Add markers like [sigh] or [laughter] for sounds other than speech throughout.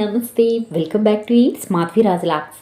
నమస్తే. Welcome back to ఈ smart Raj లాక్స్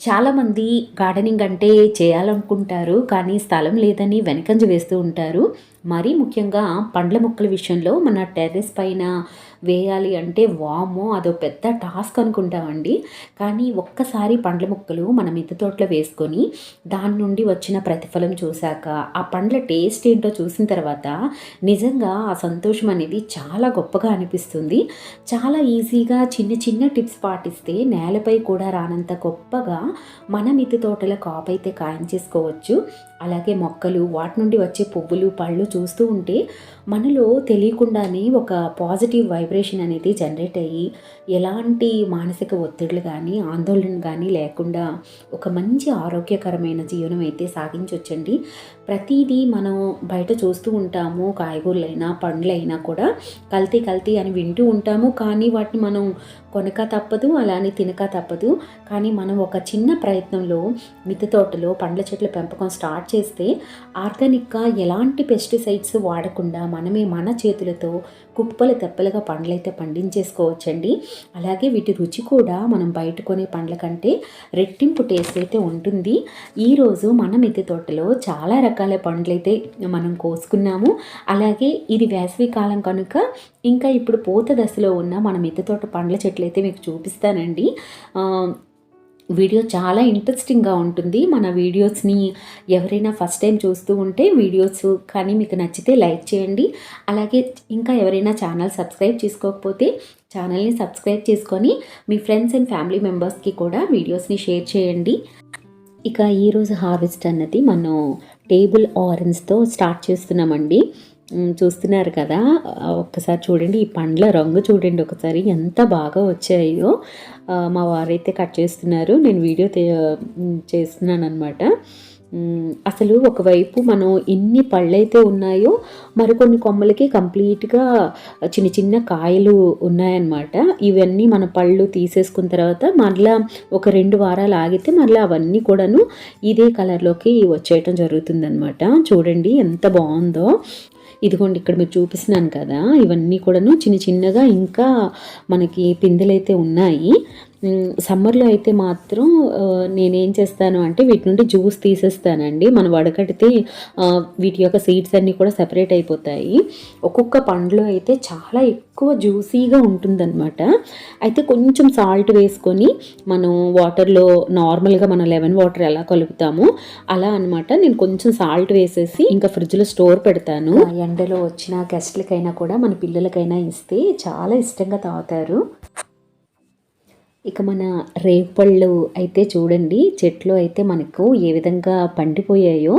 చాలామంది గార్డెనింగ్ అంటే చేయాలనుకుంటారు కానీ స్థలం లేదని వెనకంజ వేస్తూ ఉంటారు. మరీ ముఖ్యంగా పండ్ల మొక్కల విషయంలో మన టెర్రస్ పైన వేయాలి అంటే వామో అదో పెద్ద టాస్క్ అనుకుంటామండి. కానీ ఒక్కసారి పండ్ల మొక్కలు మన మిద్దె తోటలో వేసుకొని దాని నుండి వచ్చిన ప్రతిఫలం చూశాక ఆ పండ్ల టేస్ట్ ఏంటో చూసిన తర్వాత నిజంగా ఆ సంతోషం అనేది చాలా గొప్పగా అనిపిస్తుంది. చాలా ఈజీగా చిన్న చిన్న టిప్స్ పాటిస్తే నేలపై కూడా రానంత గొప్పగా మన మిద్దె తోటల కాపైతే కాయం ఖాయం చేసుకోవచ్చు. అలాగే మొక్కలు వాటి నుండి వచ్చే పువ్వులు పళ్ళు చూస్తూ ఉంటే మనలో తెలియకుండానే ఒక పాజిటివ్ వైబ్రేషన్ అనేది జనరేట్ అయ్యి ఎలాంటి మానసిక ఒత్తిడులు కానీ ఆందోళన కానీ లేకుండా ఒక మంచి ఆరోగ్యకరమైన జీవనం అయితే సాగించవచ్చండి ప్రతిదీ మనం బయట చూస్తూ ఉంటాము కాయగూరలైనా పండ్లైనా కూడా కల్తీ కల్తీ అని వింటూ ఉంటాము. కానీ వాటిని మనం కొనక తప్పదు అలానే తినక తప్పదు. కానీ మనం ఒక చిన్న ప్రయత్నంలో మిద్దె తోటలో పండ్ల చెట్ల పెంపకం స్టార్ట్ చేస్తే ఆర్గానిక్గా ఎలాంటి పెస్టిసైడ్స్ వాడకుండా మనమే మన చేతులతో కుప్పలు తెప్పలుగా పండ్లైతే పండించేసుకోవచ్చండి. అలాగే వీటి రుచి కూడా మనం బయట కొనే పండ్ల కంటే రెట్టింపు టేస్ట్ అయితే ఉంటుంది. ఈరోజు మన మిద్దె తోటలో చాలా రకాల పండ్లైతే మనం కోసుకున్నాము. అలాగే ఇది వేసవి కాలం కనుక ఇంకా ఇప్పుడు పూత దశలో ఉన్న మన మిద్దె తోట పండ్ల చెట్లు అయితే మీకు చూపిస్తానండి. వీడియో చాలా ఇంట్రెస్టింగ్గా ఉంటుంది. మన వీడియోస్ని ఎవరైనా ఫస్ట్ టైం చూస్తూ ఉంటే వీడియోస్ కానీ మీకు నచ్చితే లైక్ చేయండి. అలాగే ఇంకా ఎవరైనా ఛానల్ సబ్స్క్రైబ్ చేసుకోకపోతే ఛానల్ని సబ్స్క్రైబ్ చేసుకొని మీ ఫ్రెండ్స్ అండ్ ఫ్యామిలీ మెంబర్స్కి కూడా వీడియోస్ని షేర్ చేయండి. ఇక ఈరోజు హార్వెస్ట్ అన్నది మనం టేబుల్ ఆరెంజ్తో స్టార్ట్ చేస్తున్నామండి. చూస్తున్నారు కదా ఒక్కసారి చూడండి ఈ పండ్ల రంగు చూడండి ఒకసారి ఎంత బాగా వచ్చాయో. మా వారైతే కట్ చేస్తున్నారు నేను వీడియో చేస్తున్నాను అనమాట అసలు ఒకవైపు మనం ఎన్ని పళ్ళైతే ఉన్నాయో మరికొన్ని కొమ్మలకి కంప్లీట్గా చిన్న చిన్న కాయలు ఉన్నాయన్నమాట. ఇవన్నీ మన పళ్ళు తీసేసుకున్న తర్వాత మరలా ఒక రెండు వారాలు ఆగితే మరలా అవన్నీ కూడాను ఇదే కలర్లోకి వచ్చేయటం జరుగుతుందన్నమాట. చూడండి ఎంత బాగుందో. ఇదిగోండి ఇక్కడ మీరు చూపిస్తున్నాను కదా ఇవన్నీ కూడాను చిన్న చిన్నగా ఇంకా మనకి పిందెలైతే ఉన్నాయి. సమ్మర్లో అయితే మాత్రం నేనేం చేస్తాను అంటే వీటి నుండి జ్యూస్ తీసేస్తానండి. మనం వడకడితే వీటి యొక్క సీడ్స్ అన్నీ కూడా సెపరేట్ అయిపోతాయి. ఒక్కొక్క పండ్లో అయితే చాలా ఎక్కువ జ్యూసీగా ఉంటుందన్నమాట. అయితే కొంచెం సాల్ట్ వేసుకొని మనం వాటర్లో నార్మల్గా మనం లెమన్ వాటర్ ఎలా కలుపుతామో అలా అన్నమాట. నేను కొంచెం సాల్ట్ వేసేసి ఇంకా ఫ్రిడ్జ్లో స్టోర్ పెడతాను. ఆ ఎండలో వచ్చిన గెస్ట్లకైనా కూడా మన పిల్లలకైనా ఇస్తే చాలా ఇష్టంగా తాగుతారు. ఇక మన రేపళ్ళు అయితే చూడండి చెట్లు అయితే మనకు ఏ విధంగా పండిపోయాయో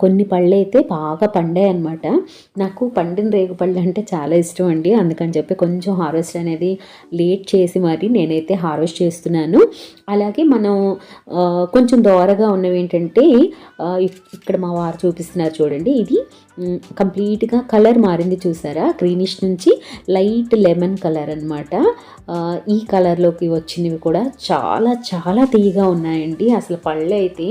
కొన్ని పళ్ళు అయితే బాగా పండాయి అనమాట నాకు పండిన రేగు పళ్ళు అంటే చాలా ఇష్టం అండి. అందుకని చెప్పి కొంచెం హార్వెస్ట్ అనేది లేట్ చేసి మరి నేనైతే హార్వెస్ట్ చేస్తున్నాను. అలాగే మనం కొంచెం దోరగా ఉన్నవి ఏంటంటే ఇక్కడ మా వారు చూపిస్తున్నారు చూడండి. ఇది కంప్లీట్గా కలర్ మారింది చూసారా? గ్రీనిష్ నుంచి లైట్ లెమన్ కలర్ అనమాట ఈ కలర్లోకి వచ్చినవి కూడా చాలా చాలా తీయగా ఉన్నాయండి. అసలు పళ్ళు అయితే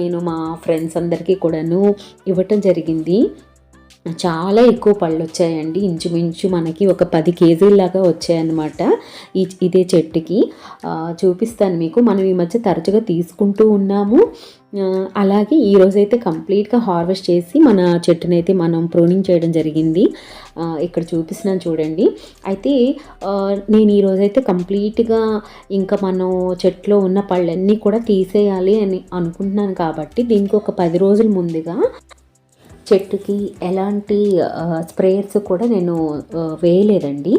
నేను మా ఫ్రెండ్స్ అందరికీ కూడాను ఇవ్వటం జరిగింది. చాలా ఎక్కువ పళ్ళు వచ్చాయండి ఇంచుమించు మనకి ఒక పది కేజీల్లాగా వచ్చాయన్నమాట ఈ ఇదే చెట్టుకి. చూపిస్తాను మీకు. మనం ఈ మధ్య తరచుగా తీసుకుంటూ ఉన్నాము. అలాగే ఈరోజైతే కంప్లీట్గా హార్వెస్ట్ చేసి మన చెట్టునైతే మనం ప్రూనింగ్ చేయడం జరిగింది. ఇక్కడ చూపిస్తున్నాను చూడండి. అయితే నేను ఈరోజైతే కంప్లీట్గా ఇంకా మనం చెట్లో ఉన్న పళ్ళన్నీ కూడా తీసేయాలి అని అనుకుంటున్నాను కాబట్టి దీనికి ఒక పది రోజుల ముందుగా చెట్టుకి ఎలాంటి స్ప్రేయర్స్ కూడా నేను వేయలేదండి.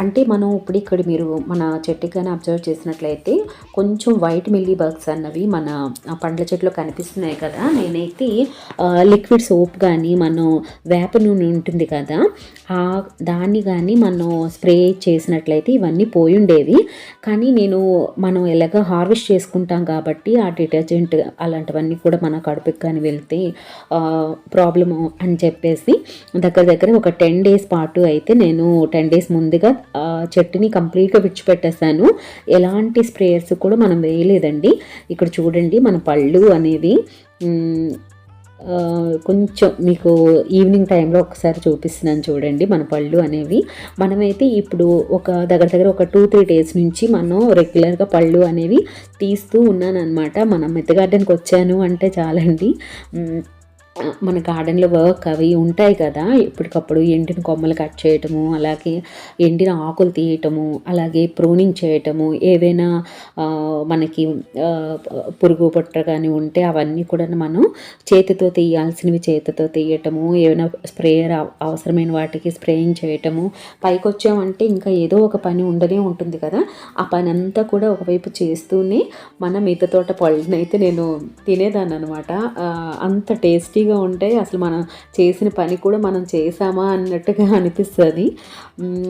అంటే మనం ఇప్పుడు ఇక్కడ మీరు మన చెట్టుకి కానీ అబ్జర్వ్ చేసినట్లయితే కొంచెం వైట్ మిల్లీ బగ్స్ అన్నవి మన పండ్ల చెట్లు కనిపిస్తున్నాయి కదా. నేనైతే లిక్విడ్ సోప్ కానీ మనం వేప నూనె ఉంటుంది కదా ఆ దాన్ని కానీ మనం స్ప్రే చేసినట్లయితే ఇవన్నీ పోయి ఉండేవి. కానీ నేను మనం ఎలాగ హార్వెస్ట్ చేసుకుంటాం కాబట్టి ఆ డిటర్జెంట్ అలాంటివన్నీ కూడా మన కడుపుకి కానీ వెళ్తే ప్రాబ్లము అని చెప్పేసి దగ్గర దగ్గర ఒక టెన్ డేస్ పాటు అయితే నేను టెన్ డేస్ ముందే ముందుగా ఆ, చెట్టుని కంప్లీట్గా విడిచిపెట్టేశాను. ఎలాంటి స్ప్రేయర్స్ కూడా మనం వేయలేదండి. ఇక్కడ చూడండి మన పళ్ళు అనేది కొంచెం మీకు ఈవినింగ్ టైంలో ఒకసారి చూపిస్తున్నాను చూడండి మన పళ్ళు అనేవి. మనమైతే ఇప్పుడు ఒక దగ్గర దగ్గర ఒక టూ త్రీ డేస్ నుంచి మనం రెగ్యులర్గా పళ్ళు అనేవి తీస్తూ ఉన్నాను అనమాట మనం మెత్త గార్డెన్కి వచ్చాను అంటే చాలండి. మన గార్డెన్లో వర్క్ అవి ఉంటాయి కదా. ఎప్పటికప్పుడు ఎండిన కొమ్మలు కట్ చేయటము అలాగే ఎండిన ఆకులు తీయటము అలాగే ప్రూనింగ్ చేయటము ఏవైనా మనకి పురుగు పుట్ట కానీ ఉంటే అవన్నీ కూడా మనం చేతితో తీయాల్సినవి చేతితో తీయటము ఏమైనా స్ప్రేయర్ అవసరమైన వాటికి స్ప్రేయింగ్ చేయటము. పైకి వచ్చామంటే ఇంకా ఏదో ఒక పని ఉండనే ఉంటుంది కదా. ఆ పని అంతా కూడా ఒకవైపు చేస్తూనే మన మిగతా తోట పళ్ళనైతే నేను తినేదాన్ని అనమాట అంత టేస్టీ హ్యాపీగా ఉంటాయి అసలు మనం చేసిన పని కూడా మనం చేసామా అన్నట్టుగా [laughs] అనిపిస్తుంది.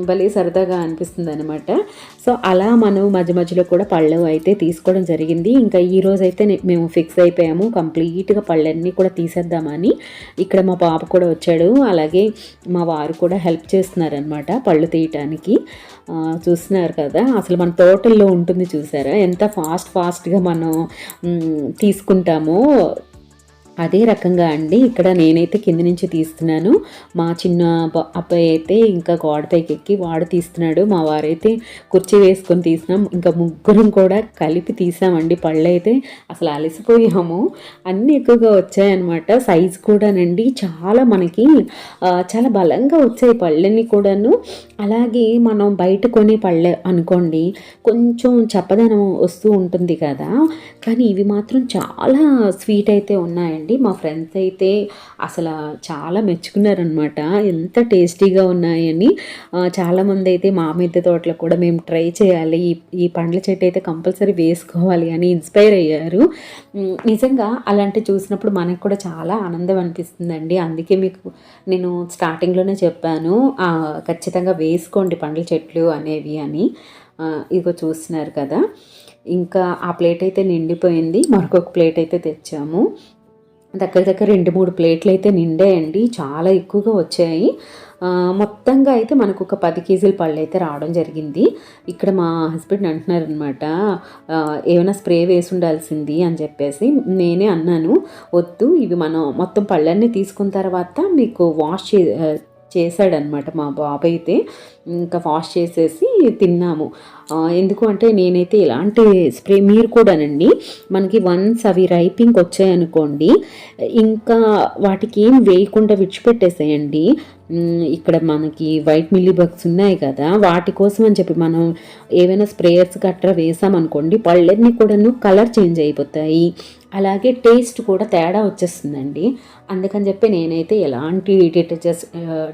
భలే సరదాగా అనిపిస్తుంది అనమాట సో అలా మనం మధ్య మధ్యలో కూడా పళ్ళు అయితే తీసుకోవడం జరిగింది. ఇంకా ఈ రోజు అయితే మేము ఫిక్స్ అయిపోయాము. కంప్లీట్గా పళ్ళన్నీ కూడా తీసేద్దామని. ఇక్కడ మా పాప కూడా వచ్చాడు. అలాగే మా వారు కూడా హెల్ప్ చేస్తున్నారనమాట పళ్ళు తీయటానికి. చూస్తున్నారు కదా అసలు మన తోటల్లో ఉంటుంది చూసారా? ఎంత ఫాస్ట్ ఫాస్ట్గా మనం తీసుకుంటామో. అదే రకంగా అండి ఇక్కడ నేనైతే కింద నుంచి తీస్తున్నాను. మా చిన్న అబ్బాయి అయితే ఇంకా గోడపైకి ఎక్కి వాడు తీస్తున్నాడు. మా వారైతే కుర్చీ వేసుకొని తీసినాం ఇంకా ముగ్గురం కూడా కలిపి తీసామండి పళ్ళు అయితే. అసలు అలసిపోయాము. అన్నీ ఎక్కువగా వచ్చాయన్నమాట. సైజ్ కూడానండి చాలా మనకి చాలా బలంగా వచ్చాయి పళ్ళని కూడాను. అలాగే మనం బయట కొనే పళ్ళె అనుకోండి కొంచెం చప్పదనం వస్తూ ఉంటుంది కదా. కానీ ఇవి మాత్రం చాలా స్వీట్ అయితే ఉన్నాయండి. మా ఫ్రెండ్స్ అయితే అసలు చాలా మెచ్చుకున్నారనమాట ఎంత టేస్టీగా ఉన్నాయని. చాలామంది అయితే మా మిద్దె తోటలో కూడా మేము ట్రై చేయాలి. ఈ ఈ పండ్ల చెట్టు అయితే కంపల్సరీ వేసుకోవాలి అని ఇన్స్పైర్ అయ్యారు. నిజంగా అలాంటి చూసినప్పుడు మనకు కూడా చాలా ఆనందం అనిపిస్తుందండి. అందుకే మీకు నేను స్టార్టింగ్లోనే చెప్పాను. ఖచ్చితంగా వేసుకోండి పండ్ల చెట్లు అనేవి అని. ఇదిగో చూస్తున్నారు కదా. ఇంకా ఆ ప్లేట్ అయితే నిండిపోయింది. మరొక ప్లేట్ అయితే తెచ్చాము. దగ్గర దగ్గర రెండు మూడు ప్లేట్లు అయితే నిండాయండి. చాలా ఎక్కువగా వచ్చాయి. మొత్తంగా అయితే మనకు ఒక పది కేజీల పళ్ళు అయితే రావడం జరిగింది. ఇక్కడ మా హస్బెండ్ అంటున్నారనమాట ఏమైనా స్ప్రే వేసి ఉండాల్సింది అని చెప్పేసి. నేనే అన్నాను వద్దు ఇవి మనం మొత్తం పళ్ళన్నీ తీసుకున్న తర్వాత మీకు వాష్ చే చేశాడనమాట మా బాబు అయితే. ఇంకా వాష్ చేసేసి తిన్నాము. ఎందుకు అంటే నేనైతే ఇలాంటి స్ప్రే మీరు కూడానండి మనకి వన్స్ అవి రైపింగ్ వచ్చాయనుకోండి ఇంకా వాటికి ఏం వేయకుండా విడిచిపెట్టేసేయండి. ఇక్కడ మనకి వైట్ మిల్లీ బగ్స్ ఉన్నాయి కదా వాటి కోసం అని చెప్పి మనం ఏవైనా స్ప్రేయర్స్ గట్రా వేసామనుకోండి పళ్ళన్నీ కూడాను కలర్ చేంజ్ అయిపోతాయి. అలాగే టేస్ట్ కూడా తేడా వచ్చేస్తుందండి. అందుకని చెప్పి నేనైతే ఎలాంటి డిటర్జెంట్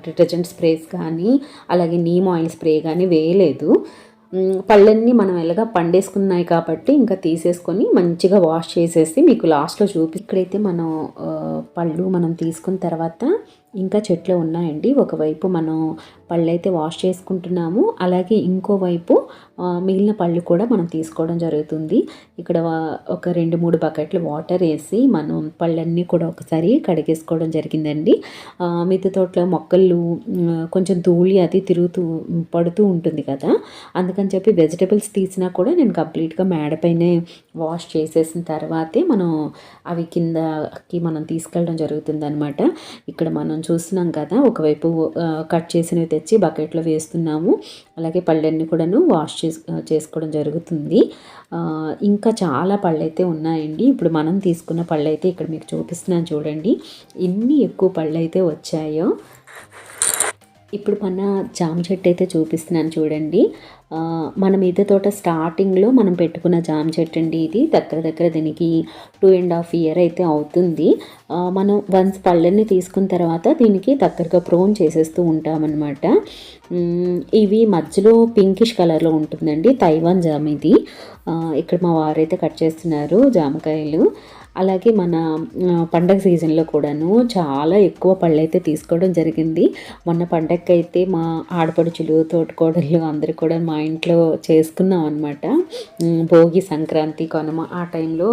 డిటర్జెంట్ స్ప్రేస్ కానీ అలాగే నీమ్ ఆయిల్ స్ప్రే కానీ వేయలేదు. పళ్ళన్నీ మనం ఎలాగా పండేసుకున్నాయి కాబట్టి ఇంకా తీసేసుకొని మంచిగా వాష్ చేసేసి మీకు లాస్ట్లో చూపి ఇక్కడైతే మనం పళ్ళు మనం తీసుకున్న తర్వాత ఇంకా చెట్లు ఉన్నాయండి. ఒకవైపు మనం పళ్ళైతే వాష్ చేసుకుంటున్నాము. అలాగే ఇంకోవైపు మిగిలిన పళ్ళు కూడా మనం తీసుకోవడం జరుగుతుంది. ఇక్కడ ఒక రెండు మూడు బకెట్లు వాటర్ వేసి మనం పళ్ళన్నీ కూడా ఒకసారి కడిగేసుకోవడం జరిగిందండి. ఆ, మిద్దె తోటలో మొక్కలు కొంచెం ధూళి అది తిరుగుతూ పడుతూ ఉంటుంది కదా. అందుకని చెప్పి వెజిటబుల్స్ తీసినా కూడా నేను కంప్లీట్గా మేడపైనే వాష్ చేసేసిన తర్వాతే మనం అవి కిందకి మనం తీసుకెళ్ళడం జరుగుతుంది అనమాట ఇక్కడ మనం చూస్తున్నాం కదా ఒకవైపు కట్ చేసినవి తెచ్చి బకెట్లో వేస్తున్నాము. అలాగే పళ్ళన్నీ కూడాను వాష్ చేసుకోవడం జరుగుతుంది. ఇంకా చాలా పళ్ళైతే ఉన్నాయండి. ఇప్పుడు మనం తీసుకున్న పళ్ళైతే ఇక్కడ మీకు చూపిస్తున్నాను చూడండి. ఎన్ని ఎక్కువ పళ్ళైతే వచ్చాయో. ఇప్పుడు మన జామ చెట్టు అయితే చూపిస్తున్నాను చూడండి. మన మిద్దె తోట స్టార్టింగ్లో మనం పెట్టుకున్న జామ చెట్టు అండి ఇది. దగ్గర దగ్గర దీనికి టూ అండ్ హాఫ్ ఇయర్ అయితే అవుతుంది. మనం వన్స్ పళ్ళని తీసుకున్న తర్వాత దీనికి దగ్గరగా ప్రోన్ చేసేస్తూ ఉంటామన్నమాట. ఇవి మధ్యలో పింకిష్ కలర్లో ఉంటుందండి తైవాన్ జామ్ ఇది. ఇక్కడ మా వారైతే కట్ చేస్తున్నారు జామకాయలు. అలాగే మన పండగ సీజన్లో కూడాను చాలా ఎక్కువ పళ్ళు అయితే తీసుకోవడం జరిగింది. మొన్న పండగకి అయితే మా ఆడపడుచులు తోటకోడళ్ళు అందరూ కూడా మా ఇంట్లో చేసుకున్నాం అనమాట భోగి సంక్రాంతి కనుమ ఆ టైంలో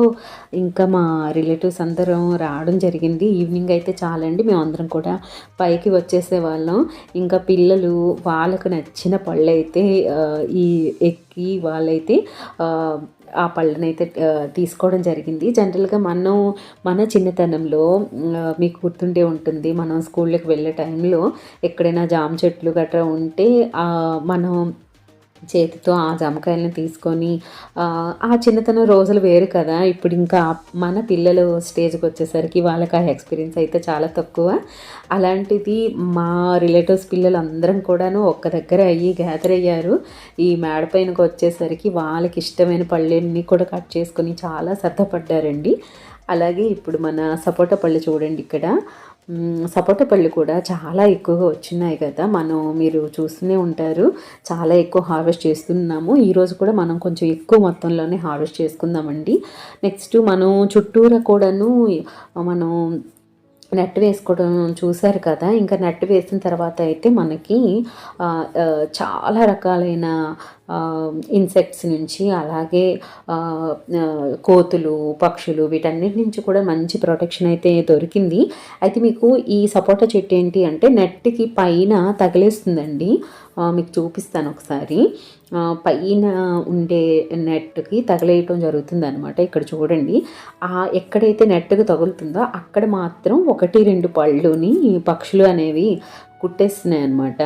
ఇంకా ఇంకా మా రిలేటివ్స్ అందరం రావడం జరిగింది. ఈవినింగ్ అయితే చాలండి. మేము అందరం కూడా పైకి వచ్చేసే వాళ్ళం ఇంకా పిల్లలు వాళ్ళకు నచ్చిన పళ్ళు అయితే ఈ ఎక్కి వాళ్ళైతే ఆ, పళ్ళనైతే తీసుకోవడం జరిగింది. జనరల్గా మనం మన చిన్నతనంలో మీకు గుర్తుండే ఉంటుంది. మనం స్కూళ్ళకి వెళ్ళే టైంలో ఎక్కడైనా జామ చెట్లు గట్రా ఉంటే మనం చేతితో ఆ జామకాయలను తీసుకొని ఆ, చిన్నతనం రోజులు వేరు కదా. ఇప్పుడు ఇంకా మన పిల్లలు స్టేజ్కి వచ్చేసరికి వాళ్ళకి ఆ ఎక్స్పీరియన్స్ అయితే చాలా తక్కువ. అలాంటిది మా రిలేటివ్స్ పిల్లలు అందరం కూడాను ఒక్క దగ్గర అయ్యి గ్యాదర్ అయ్యారు. ఈ మేడపైనకి వచ్చేసరికి వాళ్ళకి ఇష్టమైన పళ్ళన్నీ కూడా కట్ చేసుకొని చాలా సర్దపడ్డారండి అలాగే ఇప్పుడు మన సపోటా పళ్ళు చూడండి ఇక్కడ. సపోటా పళ్ళు కూడా చాలా ఎక్కువగా వచ్చినాయి కదా. మనం మీరు చూస్తూనే ఉంటారు. చాలా ఎక్కువ హార్వెస్ట్ చేస్తున్నాము. ఈరోజు కూడా మనం కొంచెం ఎక్కువ మొత్తంలోనే హార్వెస్ట్ చేసుకుందామండి. నెక్స్ట్ మనం చుట్టూరా కూడాను మనం నెట్ వేసుకోవడం చూశారు కదా. ఇంకా నెట్ వేసిన తర్వాత అయితే మనకి చాలా రకాలైన ఇన్సెక్ట్స్ నుంచి అలాగే కోతులు పక్షులు వీటన్నిటి నుంచి కూడా మంచి ప్రొటెక్షన్ అయితే దొరికింది. అయితే మీకు ఈ సపోటా చెట్టు ఏంటి అంటే నెట్కి పైన తగిలేస్తుందండి. మీకు చూపిస్తాను ఒకసారి. పైన ఉండే నెట్కి తగిలేయటం జరుగుతుంది అనమాట ఇక్కడ చూడండి. ఆ ఎక్కడైతే నెట్కి తగులుతుందో అక్కడ మాత్రం ఒకటి రెండు పళ్ళుని పక్షులు అనేవి కుట్టేస్తున్నాయి అనమాట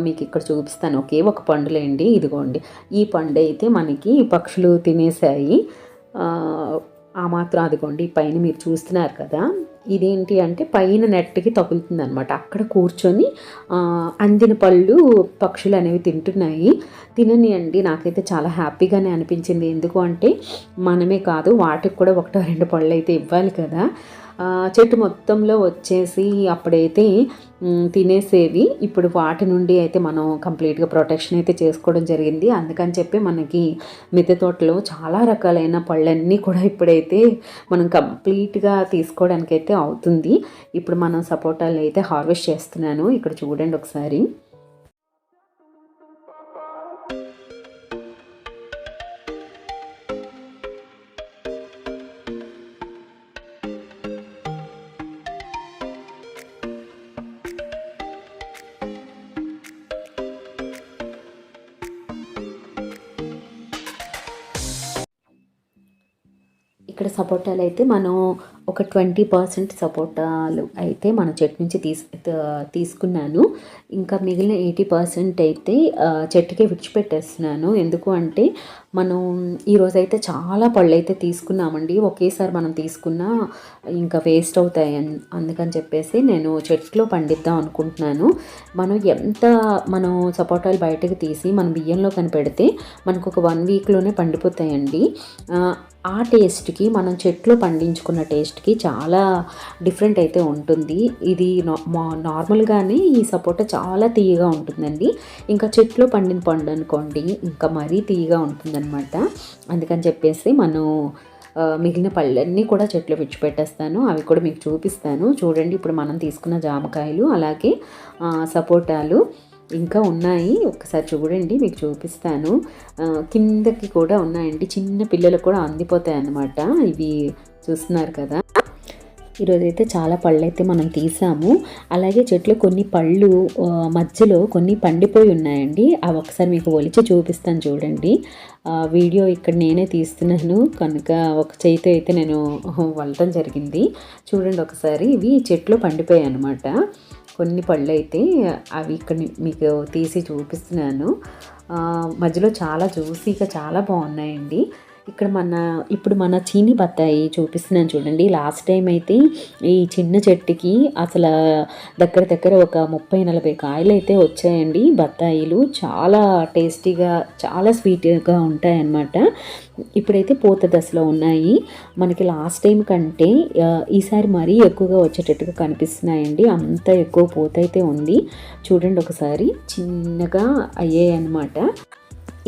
మీకు ఇక్కడ చూపిస్తాను. ఒకే ఒక పండులేండి. ఇదిగోండి. ఈ పండు అయితే మనకి పక్షులు తినేసాయి ఆ, ఆ మాత్రం అదిగోండి. పైన మీరు చూస్తున్నారు కదా. ఇదేంటి అంటే పైన నెట్కి తగులుతుంది అనమాట అక్కడ కూర్చొని అందిన పళ్ళు పక్షులు అనేవి తింటున్నాయి. తిననియండి నాకైతే చాలా హ్యాపీగానే అనిపించింది. ఎందుకు అంటే మనమే కాదు వాటికి కూడా ఒకటో రెండు పళ్ళు అయితే ఇవ్వాలి కదా. చెట్టు మొత్తంలో వచ్చేసి అప్పుడైతే తినేసేవి. ఇప్పుడు వాటి నుండి అయితే మనం కంప్లీట్గా ప్రొటెక్షన్ అయితే చేసుకోవడం జరిగింది. అందుకని చెప్పి మనకి మిద్దె తోటలో చాలా రకాలైన పళ్ళన్నీ కూడా ఇప్పుడైతే మనం కంప్లీట్గా తీసుకోవడానికి అయితే అవుతుంది. ఇప్పుడు మనం సపోటాలు అయితే హార్వెస్ట్ చేస్తున్నాను. ఇక్కడ చూడండి ఒకసారి. సపోటాలు అయితే మనం ఒక ట్వంటీ పర్సెంట్ సపోటాలు అయితే మన చెట్టు నుంచి తీసు తీసుకున్నాను. ఇంకా మిగిలిన ఎయిటీ పర్సెంట్ అయితే చెట్టుకే విడిచిపెట్టేస్తున్నాను. ఎందుకు అంటే మనం ఈరోజు అయితే చాలా పళ్ళు అయితే తీసుకున్నామండి. ఒకేసారి మనం తీసుకున్నా ఇంకా వేస్ట్ అవుతాయి అందుకని చెప్పేసి నేను చెట్లో పండిద్దాం అనుకుంటున్నాను. మనం ఎంత మనం సపోటాలు బయటకు తీసి మనం బియ్యంలో కనిపెడితే మనకు ఒక వన్ వీక్లోనే పండిపోతాయండి. ఆ, టేస్ట్కి మనం చెట్లో పండించుకున్న టేస్ట్ టేస్ట్కి చాలా డిఫరెంట్ అయితే ఉంటుంది. ఇది నార్మల్గానే ఈ సపోటా చాలా తీయగా ఉంటుందండి. ఇంకా చెట్లో పండిన పండు అనుకోండి ఇంకా మరీ తీయగా ఉంటుందన్నమాట. అందుకని చెప్పేసి మనం మిగిలిన పళ్ళన్నీ కూడా చెట్లు విడిచిపెట్టేస్తాను అవి కూడా మీకు చూపిస్తాను. చూడండి ఇప్పుడు మనం తీసుకున్న జామకాయలు అలాగే సపోటాలు ఇంకా ఉన్నాయి. ఒకసారి చూడండి మీకు చూపిస్తాను. కిందకి కూడా ఉన్నాయండి. చిన్న పిల్లలకు కూడా అందిపోతాయి అన్నమాట ఇవి చూస్తున్నారు కదా. ఈరోజు అయితే చాలా పళ్ళు అయితే మనం తీసాము. అలాగే చెట్లు కొన్ని పళ్ళు మధ్యలో కొన్ని పండిపోయి ఉన్నాయండి. అవి ఒకసారి మీకు ఒలిచి చూపిస్తాను చూడండి. వీడియో ఇక్కడ నేనే తీస్తున్నాను. కనుక ఒక చేతి అయితే నేను వలటం జరిగింది. చూడండి ఒకసారి ఇవి చెట్లు పండిపోయాయి అనమాట కొన్ని పళ్ళు అయితే అవి ఇక్కడ మీకు తీసి చూపిస్తున్నాను. మధ్యలో చాలా జ్యూసీగా చాలా బాగున్నాయండి. ఇక్కడ మన ఇప్పుడు మన చీని బత్తాయి చూపిస్తున్నాను చూడండి. లాస్ట్ టైం అయితే ఈ చిన్న చెట్టుకి అసలు దగ్గర దగ్గర ఒక ముప్పై నలభై కాయలు అయితే వచ్చాయండి బత్తాయిలు. చాలా టేస్టీగా చాలా స్వీట్గా ఉంటాయన్నమాట. ఇప్పుడైతే పూత దశలో ఉన్నాయి. మనకి లాస్ట్ టైం కంటే ఈసారి మరీ ఎక్కువగా వచ్చేటట్టుగా కనిపిస్తున్నాయండి. అంత ఎక్కువ పూత అయితే ఉంది. చూడండి ఒకసారి. చిన్నగా అయ్యాయి అన్నమాట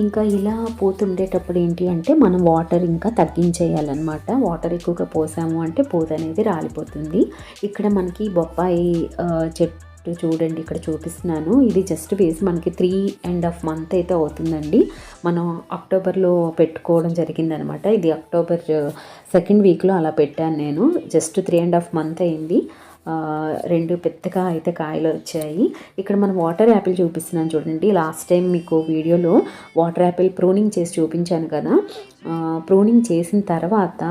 ఇంకా ఇలా పోతుండేటప్పుడు ఏంటి అంటే మనం వాటర్ ఇంకా తగ్గించేయాలన్నమాట. వాటర్ ఎక్కువగా పోసాము అంటే పూత అనేది రాలిపోతుంది. ఇక్కడ మనకి బొప్పాయి చెట్టు చూడండి ఇక్కడ చూపిస్తున్నాను. ఇది జస్ట్ వేసి మనకి త్రీ అండ్ హాఫ్ మంత్ అయితే అవుతుందండి. మనం అక్టోబర్లో పెట్టుకోవడం జరిగిందనమాట ఇది అక్టోబర్ సెకండ్ వీక్లో అలా పెట్టాను నేను. Just three and half month అయింది. రెండు పెద్దగా అయితే కాయలు వచ్చాయి. ఇక్కడ మనం వాటర్ యాపిల్ చూపిస్తున్నాను చూడండి. లాస్ట్ టైం మీకు వీడియోలో వాటర్ యాపిల్ ప్రూనింగ్ చేసి చూపించాను కదా. ప్రూనింగ్ చేసిన తర్వాత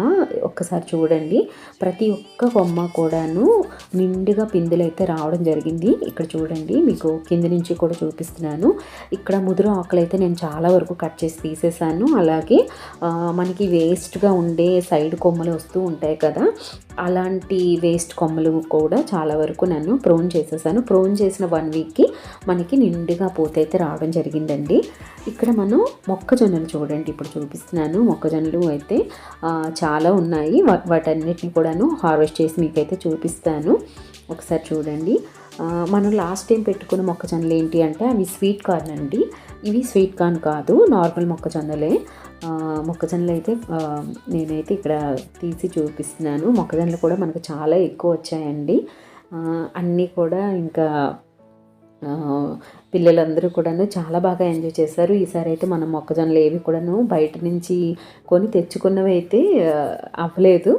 ఒక్కసారి చూడండి. ప్రతి ఒక్క కొమ్మ కూడాను నిండుగా పిందులు అయితే రావడం జరిగింది. ఇక్కడ చూడండి మీకు కింద నుంచి కూడా చూపిస్తున్నాను. ఇక్కడ ముదురు ఆకులు అయితే నేను చాలా వరకు కట్ చేసి తీసేసాను అలాగే మనకి వేస్ట్గా ఉండే సైడ్ కొమ్మలు వస్తూ ఉంటాయి కదా అలాంటి వేస్ట్ కొమ్మలు కూడా చాలా వరకు నన్ను ప్రోన్ చేసేసాను ప్రోన్ చేసిన వన్ వీక్కి మనకి నిండుగా పూత అయితే రావడం జరిగిందండి. ఇక్కడ మనం మొక్కజొన్నలు చూడండి. ఇప్పుడు చూపిస్తున్నాను. మొక్కజొన్నలు అయితే చాలా ఉన్నాయి. వాటన్నిటిని కూడాను హార్వెస్ట్ చేసి మీకైతే చూపిస్తాను. ఒకసారి చూడండి. మనం లాస్ట్ టైం పెట్టుకున్న మొక్కజొన్నలు ఏంటి అంటే అవి స్వీట్ కార్న్ అండి. ఇవి స్వీట్ కార్న్ కాదు నార్మల్ మొక్కజొన్నలే. మొక్కజొన్నలు అయితే నేనైతే ఇక్కడ తీసి చూపిస్తున్నాను. మొక్కజొన్నలు కూడా మనకు చాలా ఎక్కువ వచ్చాయండి. అన్నీ కూడా ఇంకా పిల్లలందరూ కూడాను చాలా బాగా ఎంజాయ్ చేశారు. ఈసారి అయితే మనం మొక్కజొన్నలు ఏవి కూడాను బయట నుంచి కొని తెచ్చుకున్నవి అయితే అవ్వలేదు.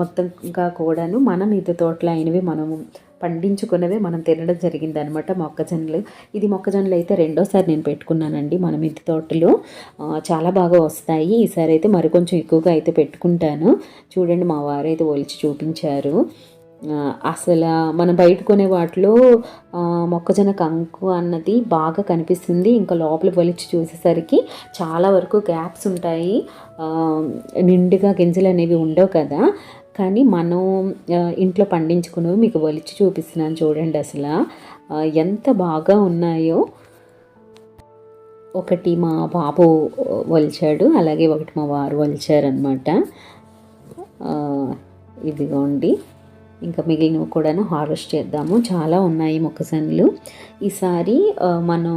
మొత్తంగా కూడాను మనం ఇది తోటలో అయినవి మనము పండించుకున్నవే మనం తినడం జరిగింది అనమాట మొక్కజొన్నలు. ఇది మొక్కజొన్నలు అయితే రెండోసారి నేను పెట్టుకున్నానండి మన మిద్దె తోటలో. చాలా బాగా వస్తాయి. ఈసారి అయితే మరి కొంచెం ఎక్కువగా అయితే పెట్టుకుంటాను. చూడండి మా వారు అయితే ఒలిచి చూపించారు. అసలు మనం బయట కొనే వాటిలో మొక్కజొన్న కంకు అన్నది బాగా కనిపిస్తుంది. ఇంకా లోపల వలిచి చూసేసరికి చాలా వరకు గ్యాప్స్ ఉంటాయి. నిండుగా గింజలు అనేవి ఉండవు కదా. కానీ మనం ఇంట్లో పండించుకున్నవి మీకు వలిచి చూపిస్తున్నాను చూడండి అసలు. ఎంత బాగా ఉన్నాయో. ఒకటి మా బాబు వలిచాడు. అలాగే ఒకటి మా వారు వలిచారనమాట ఇదిగోండి. ఇంకా మిగిలినవి కూడాను హార్వెస్ట్ చేద్దాము. చాలా ఉన్నాయి మొక్కజొన్నలు. ఈసారి మనం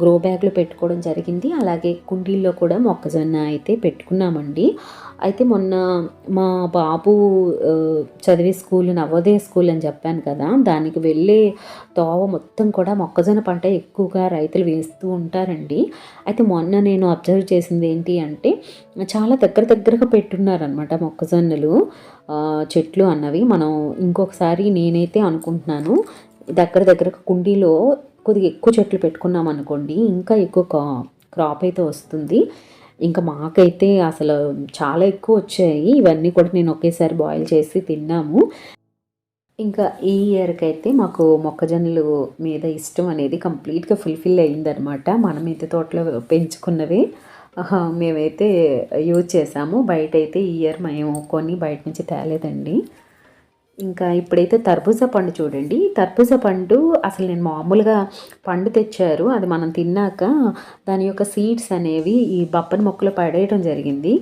గ్రో బ్యాగ్లో పెట్టుకోవడం జరిగింది. అలాగే కుండీల్లో కూడా మొక్కజొన్న అయితే పెట్టుకున్నామండి. అయితే మొన్న మా బాబు చదివే స్కూల్ నవోదయ స్కూల్ అని చెప్పాను కదా దానికి వెళ్ళే తోవ మొత్తం కూడా మొక్కజొన్న పంట ఎక్కువగా రైతులు వేస్తూ ఉంటారండి. అయితే మొన్న నేను అబ్జర్వ్ చేసింది ఏంటి అంటే చాలా దగ్గర దగ్గరగా పెట్టున్నారనమాట మొక్కజొన్నలు. చెట్లు అన్నవి. మనం ఇంకొకసారి నేనైతే అనుకుంటున్నాను దగ్గర దగ్గర కుండీలో కొద్దిగా ఎక్కువ చెట్లు పెట్టుకున్నాం అనుకోండి ఇంకా ఎక్కువ కా- క్రాప్ అయితే వస్తుంది. ఇంకా మాకైతే అసలు చాలా ఎక్కువ వచ్చాయి. ఇవన్నీ కూడా నేను ఒకేసారి బాయిల్ చేసి తిన్నాము. ఇంకా ఈ ఇయర్కి అయితే మాకు మొక్కజొన్నలు మీద ఇష్టం అనేది కంప్లీట్గా ఫుల్ఫిల్ అయ్యిందనమాట మన మిద్దె తోటలో పెంచుకున్నవి మేమైతే యూజ్ చేసాము. బయట అయితే ఈ ఇయర్ మేము కొని బయట నుంచి తేలేదండి. ఇంకా ఇప్పుడైతే తర్బూజా పండు చూడండి. తర్బూజా పండు అసలు నేను మామూలుగా పండు తెచ్చారు. అది మనం తిన్నాక దాని యొక్క సీడ్స్ అనేవి ఈ బప్పని మొక్కలో పడేయడం జరిగింది.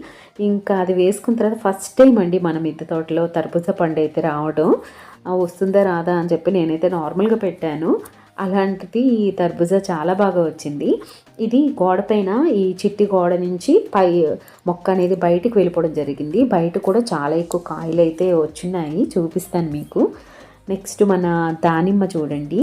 ఇంకా అది వేసుకున్న తర్వాత ఫస్ట్ టైం అండి మన మిద్దె తోటలో తర్బూజా పండు అయితే రావడం. వస్తుందా రాదా అని చెప్పి నేనైతే నార్మల్గా పెట్టాను. అలాంటిది ఈ తర్బూజా చాలా బాగా వచ్చింది. ఇది గోడ పైన ఈ చిట్టి గోడ నుంచి పై మొక్క అనేది బయటికి వెళ్ళిపోవడం జరిగింది. బయట కూడా చాలా ఎక్కువ కాయలు అయితే వచ్చున్నాయి చూపిస్తాను మీకు. నెక్స్ట్ మన దానిమ్మ చూడండి.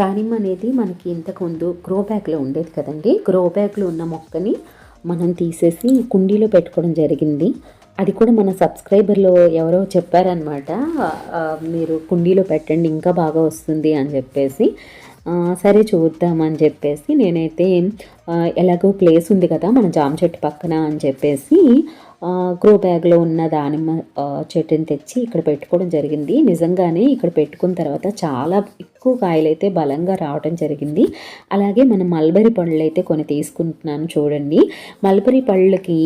దానిమ్మ అనేది మనకి ఇంతకుముందు గ్రో బ్యాగ్లో ఉండేది కదండి. గ్రో బ్యాగ్లో ఉన్న మొక్కని మనం తీసేసి కుండీలో పెట్టుకోవడం జరిగింది. అది కూడా మన సబ్స్క్రైబర్లో ఎవరో చెప్పారనమాట మీరు కుండీలో పెట్టండి ఇంకా బాగా వస్తుంది అని చెప్పేసి. సరే చూద్దామని చెప్పేసి నేనైతే ఎలాగో ప్లేస్ ఉంది కదా మన జామ చెట్టు పక్కన అని చెప్పేసి గ్రో బ్యాగ్లో ఉన్న దానిమ్మ చెట్టుని తెచ్చి ఇక్కడ పెట్టుకోవడం జరిగింది. నిజంగానే ఇక్కడ పెట్టుకున్న తర్వాత చాలా ఎక్కువ కాయలు అయితే బలంగా రావడం జరిగింది. అలాగే మనం మల్బరీ పళ్ళు అయితే కొన్ని తీసుకుంటున్నాను చూడండి. మల్బరీ పళ్ళకి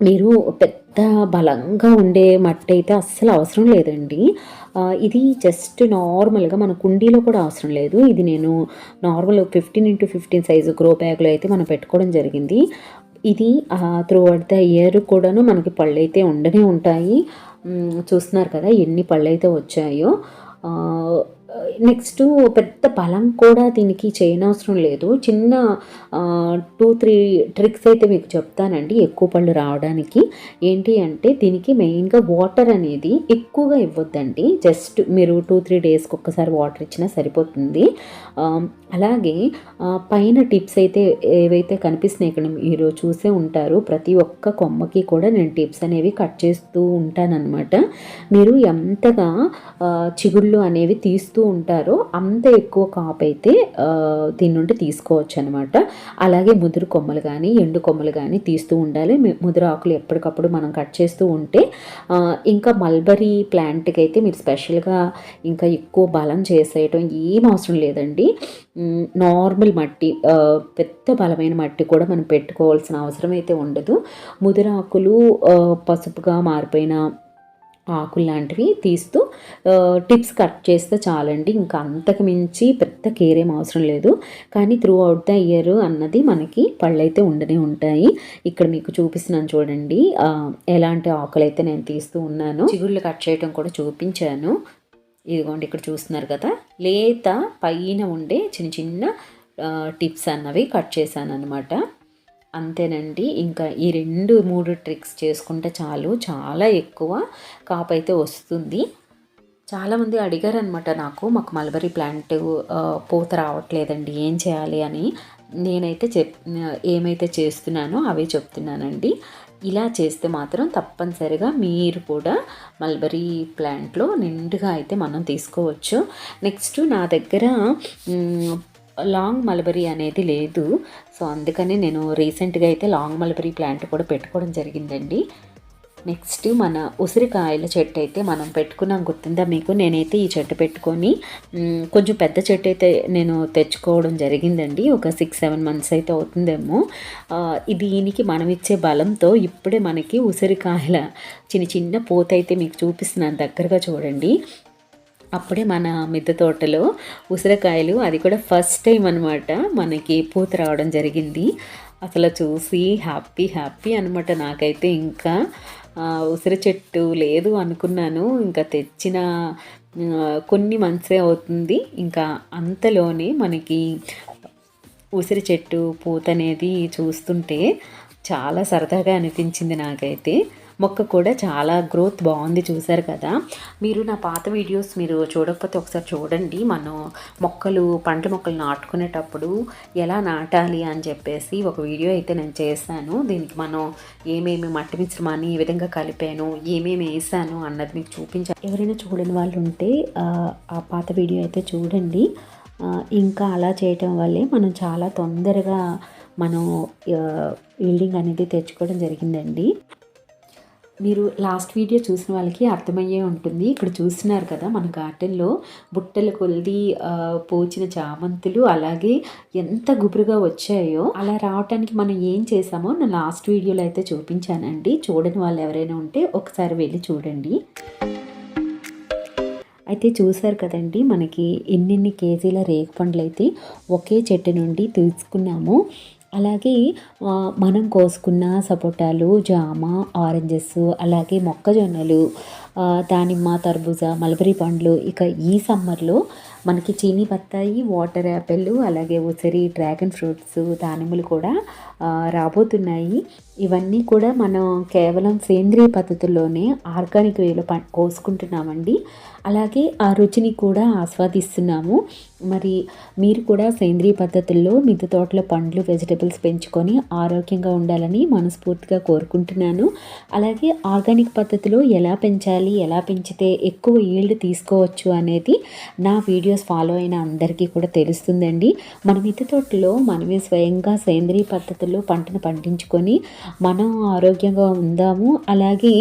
మీరు పెద్ద బలంగా ఉండే మట్టి అయితే అస్సలు అవసరం లేదండి. ఇది జస్ట్ నార్మల్గా మన కుండీలో కూడా అవసరం లేదు. ఇది నేను normal fifteen into fifteen size grow బ్యాగ్లో అయితే మనం పెట్టుకోవడం జరిగింది. ఇది త్రూ అవుట్ ద ఇయర్ కూడాను మనకి పళ్ళు అయితే ఉండనే ఉంటాయి. చూస్తున్నారు కదా ఎన్ని పళ్ళు అయితే వచ్చాయో నెక్స్ట్ పెద్ద బలం కూడా దీనికి చేయనవసరం లేదు. చిన్న టూ త్రీ ట్రిక్స్ అయితే మీకు చెప్తానండి ఎక్కువ పళ్ళు రావడానికి. ఏంటి అంటే దీనికి మెయిన్గా వాటర్ అనేది ఎక్కువగా ఇవ్వద్దండి. జస్ట్ మీరు టూ త్రీ డేస్కి ఒక్కసారి వాటర్ ఇచ్చినా సరిపోతుంది. అలాగే పైన టిప్స్ అయితే ఏవైతే కనిపిస్తున్నాయి ఇక్కడ మీరు చూసే ఉంటారు ప్రతి ఒక్క కొమ్మకి కూడా నేను టిప్స్ అనేవి కట్ చేస్తూ ఉంటానన్నమాట. మీరు ఎంతగా చిగుళ్ళు అనేవి తీస్తూ ఉంటారో అంత ఎక్కువ కాపు అయితే దీని నుండి తీసుకోవచ్చు అనమాట అలాగే ముదురు కొమ్మలు కానీ ఎండు కొమ్మలు కానీ తీస్తూ ఉండాలి. ముదురు ఆకులు ఎప్పటికప్పుడు మనం కట్ చేస్తూ ఉంటే ఇంకా మల్బరీ ప్లాంట్కి అయితే మీరు స్పెషల్గా ఇంకా ఎక్కువ బలం చేసేయటం ఏం అవసరం లేదండి. నార్మల్ మట్టి పెద్ద బలమైన మట్టి కూడా మనం పెట్టుకోవాల్సిన అవసరం అయితే ఉండదు. ముదురాకులు పసుపుగా మారిపోయిన ఆకులు లాంటివి తీస్తూ టిప్స్ కట్ చేస్తే చాలండి. ఇంకా అంతకు మించి పెద్ద కేర్ ఏం అవసరం లేదు. కానీ త్రూ అవుట్ ద ఇయర్ అన్నది మనకి పళ్ళైతే ఉండనే ఉంటాయి. ఇక్కడ మీకు చూపిస్తున్నాను చూడండి. ఎలాంటి ఆకులు అయితే నేను తీస్తూ ఉన్నాను చిగుళ్ళు కట్ చేయడం కూడా చూపించాను. ఇదిగోండి ఇక్కడ చూస్తున్నారు కదా. లేత పైన ఉండే చిన్న చిన్న టిప్స్ అన్నవి కట్ చేశాను అనమాట అంతేనండి. ఇంకా ఈ రెండు మూడు ట్రిక్స్ చేసుకుంటే చాలు. చాలా ఎక్కువ కాపు అయితే వస్తుంది. చాలామంది అడిగారు అనమాట నాకు మాకు మల్బరీ ప్లాంట్ పూత రావట్లేదండి ఏం చేయాలి? అని. నేనైతే చెప్ ఏమైతే చేస్తున్నానో అవే చెప్తున్నానండి. ఇలా చేస్తే మాత్రం తప్పనిసరిగా మీరు కూడా మల్బరీ ప్లాంట్లో నిండుగా అయితే మనం తీసుకోవచ్చు. నెక్స్ట్ నా దగ్గర లాంగ్ మల్బరీ అనేది లేదు. సో అందుకని నేను రీసెంట్గా అయితే లాంగ్ మల్బరీ ప్లాంట్ కూడా పెట్టుకోవడం జరిగిందండి. నెక్స్ట్ మన ఉసిరికాయల చెట్టు అయితే మనం పెట్టుకున్నాం. గుర్తుందా మీకు? నేనైతే ఈ చెట్టు పెట్టుకొని కొంచెం పెద్ద చెట్టు అయితే నేను తెచ్చుకోవడం జరిగిందండి. ఒక సిక్స్ సెవెన్ మంత్స్ అయితే అవుతుందేమో. ఇది దీనికి మనం ఇచ్చే బలంతో ఇప్పుడే మనకి ఉసిరికాయల చిన్న చిన్న పూత అయితే మీకు చూపిస్తున్నాను దగ్గరగా చూడండి. అప్పుడే మన మిద్దె తోటలో ఉసిరికాయలు అది కూడా ఫస్ట్ టైం అనమాట మనకి పూత రావడం జరిగింది. అసలు చూసి హ్యాపీ హ్యాపీ అనమాట నాకైతే. ఇంకా ఉసిరి చెట్టు లేదు అనుకున్నాను. ఇంకా తెచ్చిన కొన్ని మంత్సే అవుతుంది. ఇంకా అంతలోనే మనకి ఉసిరి చెట్టు పూత అనేది చూస్తుంటే చాలా సరదాగా అనిపించింది నాకైతే. మొక్క కూడా చాలా గ్రోత్ బాగుంది చూసారు కదా. మీరు నా పాత వీడియోస్ మీరు చూడకపోతే ఒకసారి చూడండి. మనం మొక్కలు పంట మొక్కలు నాటుకునేటప్పుడు ఎలా నాటాలి అని చెప్పేసి ఒక వీడియో అయితే నేను చేశాను. దీనికి మనం ఏమేమి మట్టి మిశ్రమాన్ని ఏ విధంగా కలిపాను ఏమేమి వేసాను అన్నది మీకు చూపించాను ఎవరైనా చూడని వాళ్ళు ఉంటే ఆ, పాత వీడియో అయితే చూడండి. ఇంకా అలా చేయటం వల్లే మనం చాలా తొందరగా మనం ఈల్డింగ్ అనేది తెచ్చుకోవడం జరిగిందండి. మీరు లాస్ట్ వీడియో చూసిన వాళ్ళకి అర్థమయ్యే ఉంటుంది. ఇక్కడ చూస్తున్నారు కదా మన గార్డెన్లో బుట్టల కొలిది పోచిన చామంతులు అలాగే ఎంత గుబురుగా వచ్చాయో అలా రావటానికి మనం ఏం చేసామో నా లాస్ట్ వీడియోలో అయితే చూపించానండి. చూడని వాళ్ళు ఎవరైనా ఉంటే ఒకసారి వెళ్ళి చూడండి. అయితే చూసారు కదండి మనకి ఎన్నెన్ని కేజీల రేగుపండ్లు అయితే ఒకే చెట్టు నుండి తీసుకున్నాము అలాగే మనం కోసుకున్న సపోటాలు జామ ఆరెంజెస్ అలాగే మొక్కజొన్నలు దానిమ్మ తర్బూజా మలబరీ పండ్లు ఇక ఈ సమ్మర్లో మనకి చీనీ బత్తాయి వాటర్ యాపిల్ అలాగే ఉసిరి డ్రాగన్ ఫ్రూట్స్ దానిమ్మలు కూడా రాబోతున్నాయి. ఇవన్నీ కూడా మనం కేవలం సేంద్రియ పద్ధతుల్లోనే ఆర్గానిక్ వేలో ప కోసుకుంటున్నామండి. అలాగే ఆ రుచిని కూడా ఆస్వాదిస్తున్నాము. మరి మీరు కూడా సేంద్రియ పద్ధతుల్లో మిద్దె తోటలో పండ్లు వెజిటబుల్స్ పెంచుకొని ఆరోగ్యంగా ఉండాలని మనస్ఫూర్తిగా కోరుకుంటున్నాను. అలాగే ఆర్గానిక్ పద్ధతిలో ఎలా పెంచాలి చేయాలి ఎలా పెంచితే ఎక్కువ ఈల్డ్ తీసుకోవచ్చు అనేది నా వీడియోస్ ఫాలో అయిన అందరికీ కూడా తెలుస్తుందండి. మన మిద్దె తోటలో మనమే స్వయంగా సేంద్రియ పద్ధతుల్లో పంటను పండించుకొని మనం ఆరోగ్యంగా ఉందాము. అలాగే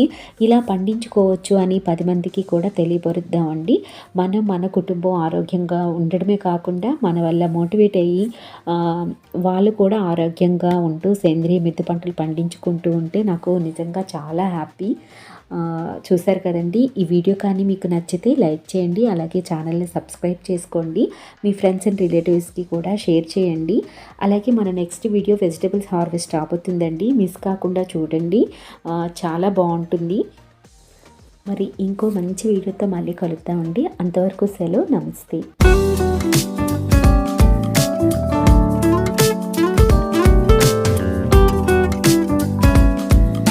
ఇలా పండించుకోవచ్చు అని పది మందికి కూడా తెలియపరుద్దామండి. మనం మన కుటుంబం ఆరోగ్యంగా ఉండడమే కాకుండా మన వల్ల మోటివేట్ అయ్యి వాళ్ళు కూడా ఆరోగ్యంగా ఉంటూ సేంద్రియ మిద్దె పంటలు పండించుకుంటూ ఉంటే నాకు నిజంగా చాలా హ్యాపీ. చూశారు కదండి. ఈ వీడియో కానీ మీకు నచ్చితే లైక్ చేయండి అలాగే ఛానల్ని సబ్స్క్రైబ్ చేసుకోండి. మీ ఫ్రెండ్స్ అండ్ రిలేటివ్స్కి కూడా షేర్ చేయండి. అలాగే మన నెక్స్ట్ వీడియో వెజిటబుల్స్ హార్వెస్ట్ రాబోతుందండి. మిస్ కాకుండా చూడండి. చాలా బాగుంటుంది. మరి ఇంకో మంచి వీడియోతో మళ్ళీ కలుద్దామండి. అంతవరకు సెలవు. నమస్తే.